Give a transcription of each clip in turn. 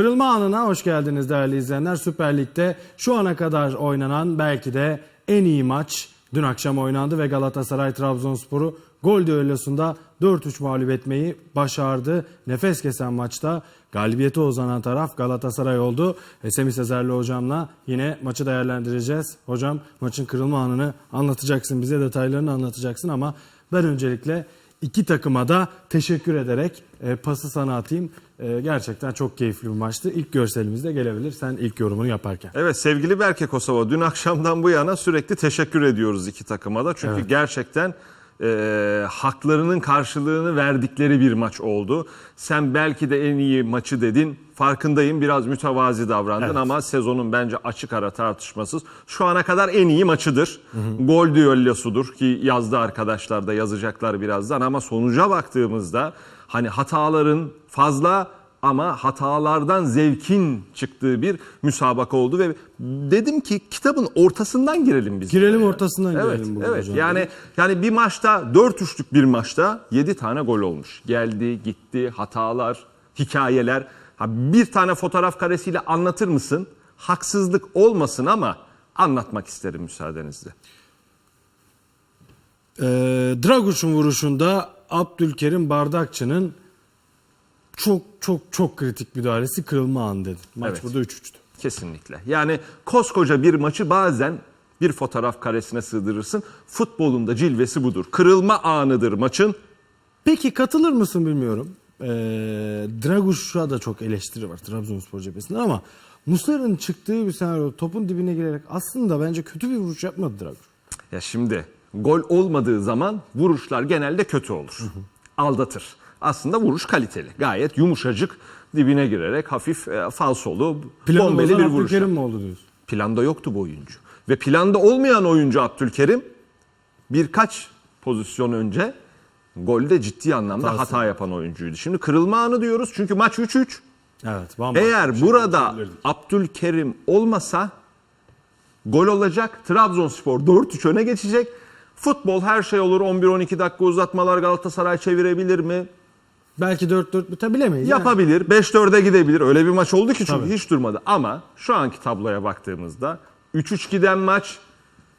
Kırılma anına hoş geldiniz değerli izleyenler. Süper Lig'de şu ana kadar oynanan belki de en iyi maç dün akşam oynandı ve Galatasaray Trabzonspor'u gol düellosunda 4-3 mağlup etmeyi başardı. Nefes kesen maçta galibiyete uzanan taraf Galatasaray oldu. Ve Semih Sezerli hocamla yine maçı değerlendireceğiz. Hocam maçın kırılma anını anlatacaksın bize detaylarını anlatacaksın ama ben öncelikle İki takıma da teşekkür ederek e, pası sana atayım. E, gerçekten çok keyifli bir maçtı. İlk görselimiz de gelebilir sen ilk yorumunu yaparken. Evet sevgili Berke Kosova dün akşamdan bu yana sürekli teşekkür ediyoruz iki takıma da. Çünkü Evet. gerçekten e, haklarının karşılığını verdikleri bir maç oldu. Sen belki de en iyi maçı dedin. Farkındayım biraz mütevazi davrandın Evet. ama sezonun bence açık ara tartışmasız şu ana kadar en iyi maçıdır. Gol düellosudur ki yazdı arkadaşlar da yazacaklar birazdan ama sonuca baktığımızda hani hataların fazla ama hatalardan zevkin çıktığı bir müsabaka oldu ve dedim ki kitabın ortasından girelim biz. Girelim buraya. ortasından evet, girelim bugün Evet hocam. yani yani bir maçta 4 üçlük bir maçta 7 tane gol olmuş. Geldi, gitti, hatalar, hikayeler. Ha, bir tane fotoğraf karesiyle anlatır mısın? Haksızlık olmasın ama anlatmak isterim müsaadenizle. E, Draguç'un vuruşunda Abdülkerim Bardakçı'nın çok çok çok kritik müdahalesi kırılma anı dedi. Maç Evet. burada 3-3'tü. Kesinlikle. Yani koskoca bir maçı bazen bir fotoğraf karesine sığdırırsın. Futbolun da cilvesi budur. Kırılma anıdır maçın. Peki katılır mısın bilmiyorum. Ee, Draguş'a da çok eleştiri var Trabzonspor cephesinden ama Muslera'nın çıktığı bir senaryo topun dibine girerek aslında bence kötü bir vuruş yapmadı Draguş. Ya şimdi gol olmadığı zaman vuruşlar genelde kötü olur. Aldatır. Aslında vuruş kaliteli. Gayet yumuşacık dibine girerek hafif e, falsolu, Planı bombeli bir vuruş. Abdülkerim mi oldu diyorsun? Planda yoktu bu oyuncu. Ve planda olmayan oyuncu Abdülkerim birkaç pozisyon önce golde ciddi anlamda Hatası. hata yapan oyuncuydu. Şimdi kırılma anı diyoruz çünkü maç 3-3. Evet. Eğer şey burada. Abdülkerim olmasa gol olacak. Trabzonspor 4-3 öne geçecek. Futbol her şey olur. 11-12 dakika uzatmalar Galatasaray çevirebilir mi? Belki 4-4 bitebilemeyiz. yani. Yapabilir. 5-4'e gidebilir. Öyle bir maç oldu ki çünkü Tabii. hiç durmadı. Ama şu anki tabloya baktığımızda 3-3 giden maç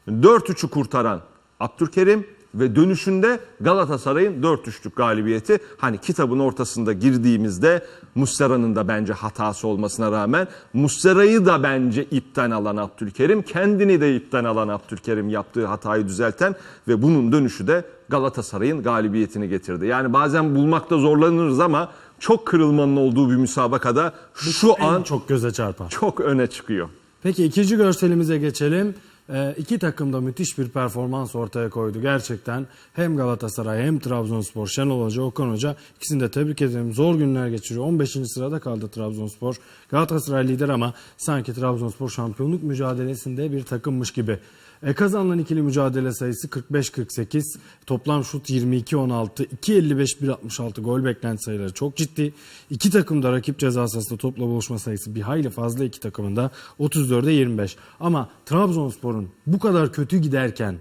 4-3'ü kurtaran Abdülkerim ve dönüşünde Galatasaray'ın 4-3'lük galibiyeti. Hani kitabın ortasında girdiğimizde Muslera'nın da bence hatası olmasına rağmen Muslera'yı da bence ipten alan Abdülkerim, kendini de ipten alan Abdülkerim yaptığı hatayı düzelten ve bunun dönüşü de Galatasaray'ın galibiyetini getirdi. Yani bazen bulmakta zorlanırız ama çok kırılmanın olduğu bir müsabakada şu En an çok göze çarpan. çok öne çıkıyor. Peki ikinci görselimize geçelim. Ee, iki takım da müthiş bir performans ortaya koydu. Gerçekten hem Galatasaray hem Trabzonspor, Şenol Hoca, Okan Hoca ikisini de tebrik ederim. Zor günler geçiriyor. 15. sırada kaldı Trabzonspor. Galatasaray lider ama sanki Trabzonspor şampiyonluk mücadelesinde bir takımmış gibi. E, kazanılan ikili mücadele sayısı 45-48. Toplam şut 22-16. 2.55-1.66 gol beklenti sayıları çok ciddi. İki takım da rakip ceza sahasında topla buluşma sayısı bir hayli fazla iki takımın da 34'e 25. Ama Trabzonspor'un bu kadar kötü giderken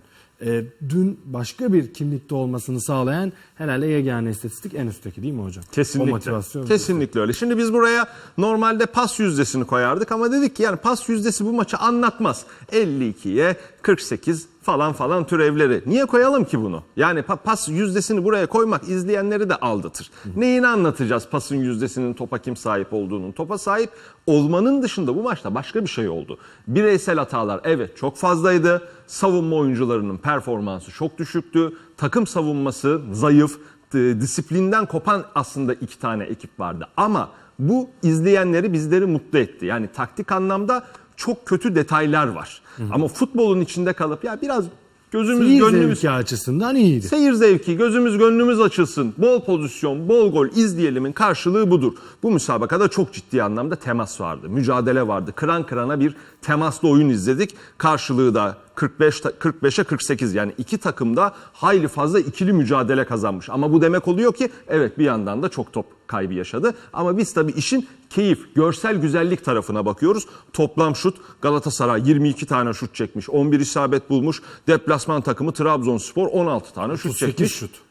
e, dün başka bir kimlikte olmasını sağlayan herhalde yegane istatistik en üstteki değil mi hocam? Kesinlikle. O motivasyon. Kesinlikle öyle. Şimdi biz buraya normalde pas yüzdesini koyardık ama dedik ki yani pas yüzdesi bu maçı anlatmaz. 52'ye 48 falan falan türevleri. Niye koyalım ki bunu? Yani pa- pas yüzdesini buraya koymak izleyenleri de aldatır. Neyini anlatacağız pasın yüzdesinin topa kim sahip olduğunun? Topa sahip olmanın dışında bu maçta başka bir şey oldu. Bireysel hatalar evet çok fazlaydı. Savunma oyuncularının performansı çok düşüktü. Takım savunması zayıf disiplinden kopan aslında iki tane ekip vardı. Ama bu izleyenleri bizleri mutlu etti. Yani taktik anlamda çok kötü detaylar var. Ama futbolun içinde kalıp ya biraz gözümüz Seyir gönlümüz zevki açısından iyiydi. Seyir zevki, gözümüz gönlümüz açılsın, bol pozisyon, bol gol izleyelimin karşılığı budur. Bu müsabakada çok ciddi anlamda temas vardı, mücadele vardı. Kıran kırana bir temaslı oyun izledik. Karşılığı da 45 ta- 45'e 48 yani iki takım da hayli fazla ikili mücadele kazanmış. Ama bu demek oluyor ki evet bir yandan da çok top kaybı yaşadı. Ama biz tabii işin keyif, görsel güzellik tarafına bakıyoruz. Toplam şut Galatasaray 22 tane şut çekmiş, 11 isabet bulmuş. Deplasman takımı Trabzonspor 16 tane şut 38 çekmiş. şut.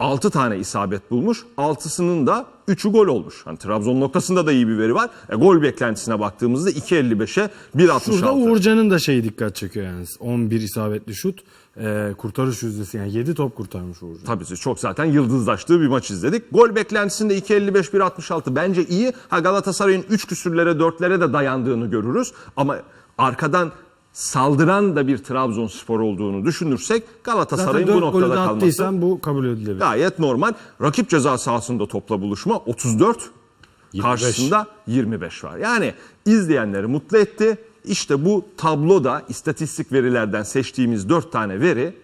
6 tane isabet bulmuş. 6'sının da 3'ü gol olmuş. Hani Trabzon noktasında da iyi bir veri var. E, gol beklentisine baktığımızda 2.55'e 1.66. Şurada Uğurcan'ın da şeyi dikkat çekiyor yani. 11 isabetli şut. E, kurtarış yüzdesi yani 7 top kurtarmış Uğurcan. Tabii çok zaten yıldızlaştığı bir maç izledik. Gol beklentisinde 2.55 1.66 bence iyi. Ha Galatasaray'ın 3 küsürlere 4'lere de dayandığını görürüz. Ama arkadan saldıran da bir Trabzonspor olduğunu düşünürsek Galatasaray'ın bu 4 golü de noktada kalması bu kabul edilebilir. gayet normal. Rakip ceza sahasında topla buluşma 34 25. karşısında 25 var. Yani izleyenleri mutlu etti. İşte bu tabloda istatistik verilerden seçtiğimiz 4 tane veri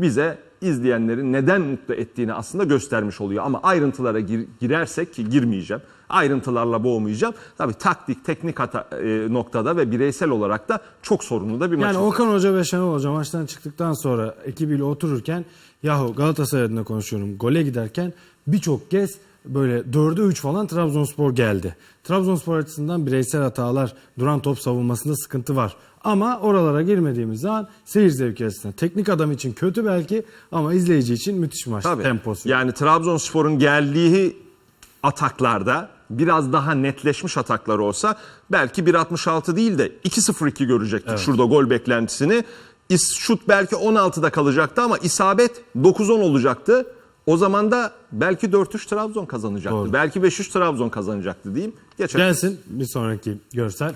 bize izleyenleri neden mutlu ettiğini aslında göstermiş oluyor. Ama ayrıntılara gir- girersek ki girmeyeceğim. Ayrıntılarla boğmayacağım. Tabii taktik, teknik hata, e, noktada ve bireysel olarak da çok sorunlu da bir maç. Yani oldu. Okan Hoca ve Şenol Hoca maçtan çıktıktan sonra ekibiyle otururken yahu Galatasaray adına konuşuyorum gole giderken birçok kez böyle 4'e 3 falan Trabzonspor geldi. Trabzonspor açısından bireysel hatalar, duran top savunmasında sıkıntı var. Ama oralara girmediğimiz zaman seyir zevki açısından. Teknik adam için kötü belki ama izleyici için müthiş maç Tabii. temposu. Yani Trabzonspor'un geldiği ataklarda biraz daha netleşmiş ataklar olsa belki 1.66 değil de 2.02 görecektik şurada gol beklentisini. İs- Şut belki 16'da kalacaktı ama isabet 9-10 olacaktı. O zaman da belki 4-3 Trabzon kazanacaktı. Doğru. Belki 5-3 Trabzon kazanacaktı diyeyim. Geçelim. Gelsin bir sonraki görsel.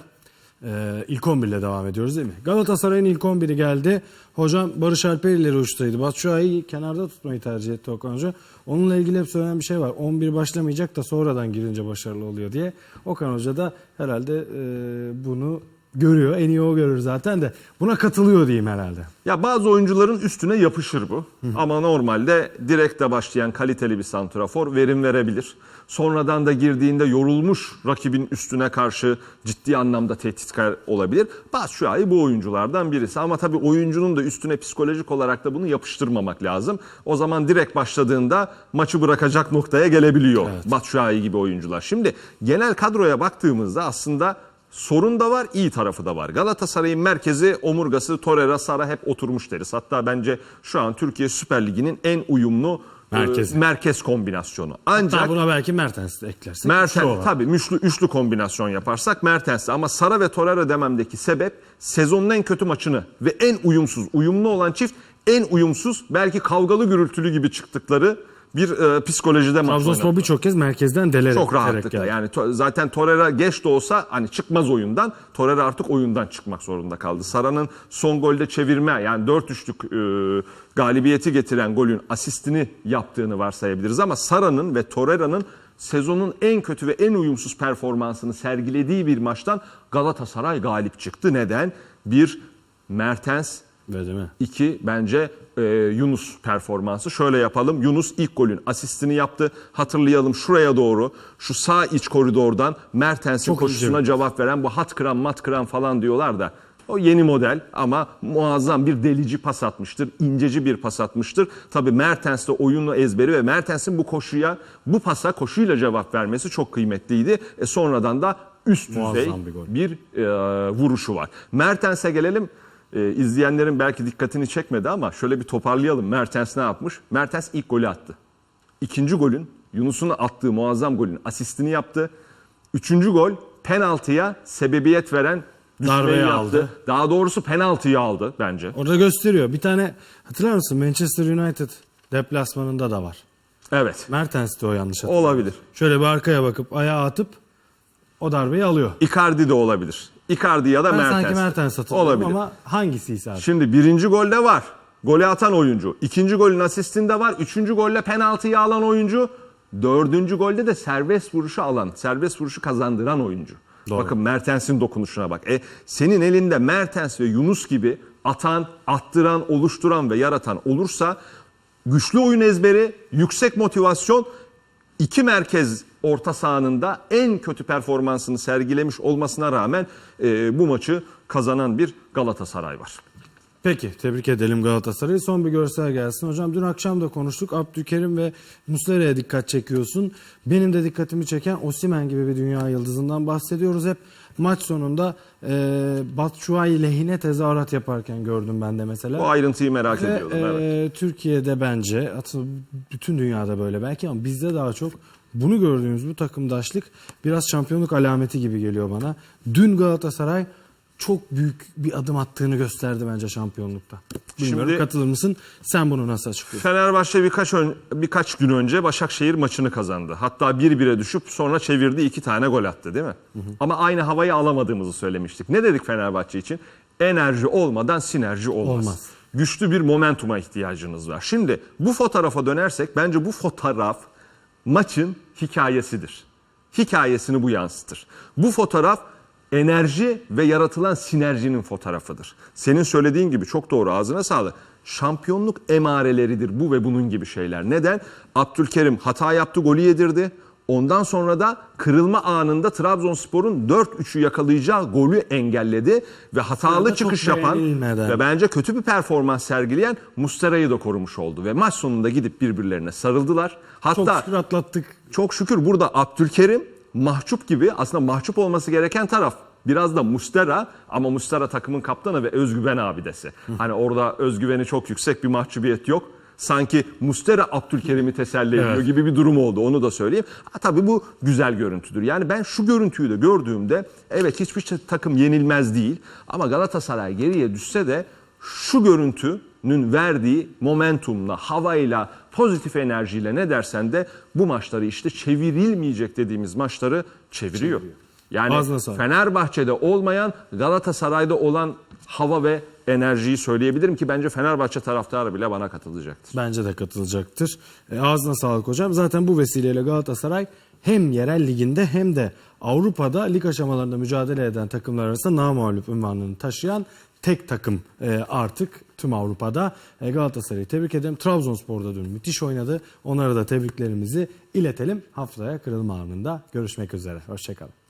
Ee, ilk 11 ile devam ediyoruz değil mi? Galatasaray'ın ilk 11'i geldi. Hocam Barış Alper ileri uçtaydı. Batshuayi'yi kenarda tutmayı tercih etti Okan Hoca. Onunla ilgili hep söylenen bir şey var. 11 başlamayacak da sonradan girince başarılı oluyor diye. Okan Hoca da herhalde e, bunu görüyor. En iyi o görür zaten de. Buna katılıyor diyeyim herhalde. Ya bazı oyuncuların üstüne yapışır bu. Ama normalde direkte başlayan kaliteli bir santrafor verim verebilir. Sonradan da girdiğinde yorulmuş rakibin üstüne karşı ciddi anlamda tehditkar olabilir. Batshuayi bu oyunculardan birisi. Ama tabii oyuncunun da üstüne psikolojik olarak da bunu yapıştırmamak lazım. O zaman direkt başladığında maçı bırakacak noktaya gelebiliyor. Batshuayi gibi oyuncular. Şimdi genel kadroya baktığımızda aslında Sorun da var, iyi tarafı da var. Galatasaray'ın merkezi, omurgası, Torreira, Sara hep oturmuş deriz. Hatta bence şu an Türkiye Süper Ligi'nin en uyumlu Merkezi. e, merkez kombinasyonu. Ancak Hatta buna belki Mertens de eklersek. Mertens olarak. tabii üçlü, üçlü kombinasyon yaparsak Mertens'le ama Sara ve Torreira dememdeki sebep sezonun en kötü maçını ve en uyumsuz, uyumlu olan çift en uyumsuz belki kavgalı gürültülü gibi çıktıkları bir e, psikolojide maç Trabzonspor birçok kez merkezden delerek. Çok rahatlıkla yani to- zaten Torreira geç de olsa hani çıkmaz oyundan. Torreira artık oyundan çıkmak zorunda kaldı. Sara'nın son golde çevirme yani 4-3'lük e, galibiyeti getiren golün asistini yaptığını varsayabiliriz ama Sara'nın ve Torreira'nın sezonun en kötü ve en uyumsuz performansını sergilediği bir maçtan Galatasaray galip çıktı. Neden? Bir Mertens Ve değil mi? İki bence e, Yunus performansı. Şöyle yapalım. Yunus ilk golün asistini yaptı. Hatırlayalım şuraya doğru şu sağ iç koridordan Mertens'in Çok koşusuna cevap veren bu hat kıran mat kıran falan diyorlar da o yeni model ama muazzam bir delici pas atmıştır. inceci bir pas atmıştır. Tabii Mertens de oyunu ezberi ve Mertens'in bu koşuya, bu pasa koşuyla cevap vermesi çok kıymetliydi. E sonradan da üst düzey Muazzam bir gol. bir e, vuruşu var. Mertens'e gelelim. E, izleyenlerin belki dikkatini çekmedi ama şöyle bir toparlayalım. Mertens ne yapmış? Mertens ilk golü attı. İkinci golün Yunus'un attığı muazzam golün asistini yaptı. Üçüncü gol penaltıya sebebiyet veren Darbeyi yaptı. aldı. Daha doğrusu penaltıyı aldı bence. Orada gösteriyor. Bir tane hatırlar mısın Manchester United deplasmanında da var. Evet. Mertens de o yanlış hatırlamıyorum. Olabilir. Şöyle bir arkaya bakıp ayağa atıp o darbeyi alıyor. Icardi de olabilir. Icardi ya da Ben Mertens. sanki Mertens hatırlıyorum Olabilir. ama hangisiyse abi. Şimdi birinci golde var. Golü atan oyuncu. İkinci golün asistinde var. Üçüncü golle penaltıyı alan oyuncu. Dördüncü golde de serbest vuruşu alan, serbest vuruşu kazandıran oyuncu. Doğru. Bakın Mertens'in dokunuşuna bak. E, senin elinde Mertens ve Yunus gibi atan, attıran, oluşturan ve yaratan olursa güçlü oyun ezberi, yüksek motivasyon iki merkez orta sahanında en kötü performansını sergilemiş olmasına rağmen e, bu maçı kazanan bir Galatasaray var. Peki tebrik edelim Galatasaray'ı. Son bir görsel gelsin. Hocam dün akşam da konuştuk. Abdülkerim ve Muslera'ya dikkat çekiyorsun. Benim de dikkatimi çeken Osimen gibi bir dünya yıldızından bahsediyoruz hep. maç sonunda e, Batshuayi lehine tezahürat yaparken gördüm ben de mesela. Bu ayrıntıyı merak Ve, ediyordum. evet. e, Türkiye'de bence bütün dünyada böyle belki ama bizde daha çok bunu gördüğümüz bu takımdaşlık biraz şampiyonluk alameti gibi geliyor bana. Dün Galatasaray çok büyük bir adım attığını gösterdi bence şampiyonlukta. Bilmiyorum Şimdi- katılır mısın? Sen bunu nasıl açıklıyorsun? Fenerbahçe birkaç ön- birkaç gün önce Başakşehir maçını kazandı. Hatta 1-1'e düşüp sonra çevirdi iki tane gol attı değil mi? Ama aynı havayı alamadığımızı söylemiştik. Ne dedik Fenerbahçe için? Enerji olmadan sinerji olmaz. Olmaz. Güçlü bir momentuma ihtiyacınız var. Şimdi bu fotoğrafa dönersek bence bu fotoğraf maçın hikayesidir. Hikayesini bu yansıtır. Bu fotoğraf enerji ve yaratılan sinerjinin fotoğrafıdır. Senin söylediğin gibi çok doğru ağzına sağlık. Şampiyonluk emareleridir bu ve bunun gibi şeyler. Neden? Abdülkerim hata yaptı, golü yedirdi. Ondan sonra da kırılma anında Trabzonspor'un 4-3'ü yakalayacağı golü engelledi ve hatalı çok çıkış yapan beğenilmeden. ve bence kötü bir performans sergileyen Mustera'yı da korumuş oldu ve maç sonunda gidip birbirlerine sarıldılar. Çok Hatta şükür atlattık. çok şükür burada Abdülkerim mahcup gibi aslında mahcup olması gereken taraf biraz da Mustera ama Mustera takımın kaptanı ve özgüven abidesi. Hani orada özgüveni çok yüksek bir mahcubiyet yok. Sanki Mustera Abdülkerim'i teselli ediyor Evet. gibi bir durum oldu onu da söyleyeyim. Ha, tabii bu güzel görüntüdür. Yani ben şu görüntüyü de gördüğümde evet hiçbir şey- takım yenilmez değil ama Galatasaray geriye düşse de şu görüntünün verdiği momentumla, havayla, pozitif enerjiyle ne dersen de bu maçları işte çevirilmeyecek dediğimiz maçları çeviriyor. Yani Ağzına sağlık. Fenerbahçe'de olmayan Galatasaray'da olan hava ve enerjiyi söyleyebilirim ki bence Fenerbahçe taraftarı bile bana katılacaktır. Bence de katılacaktır. E, ağzına sağlık hocam. Zaten bu vesileyle Galatasaray hem yerel liginde hem de Avrupa'da lig aşamalarında mücadele eden takımlar arasında namağlup unvanını taşıyan tek takım e, artık tüm Avrupa'da. E, Galatasaray'ı tebrik ederim. Trabzonspor'da dün müthiş oynadı. Onlara da tebriklerimizi iletelim. Haftaya kırılma anında görüşmek üzere. Hoşçakalın.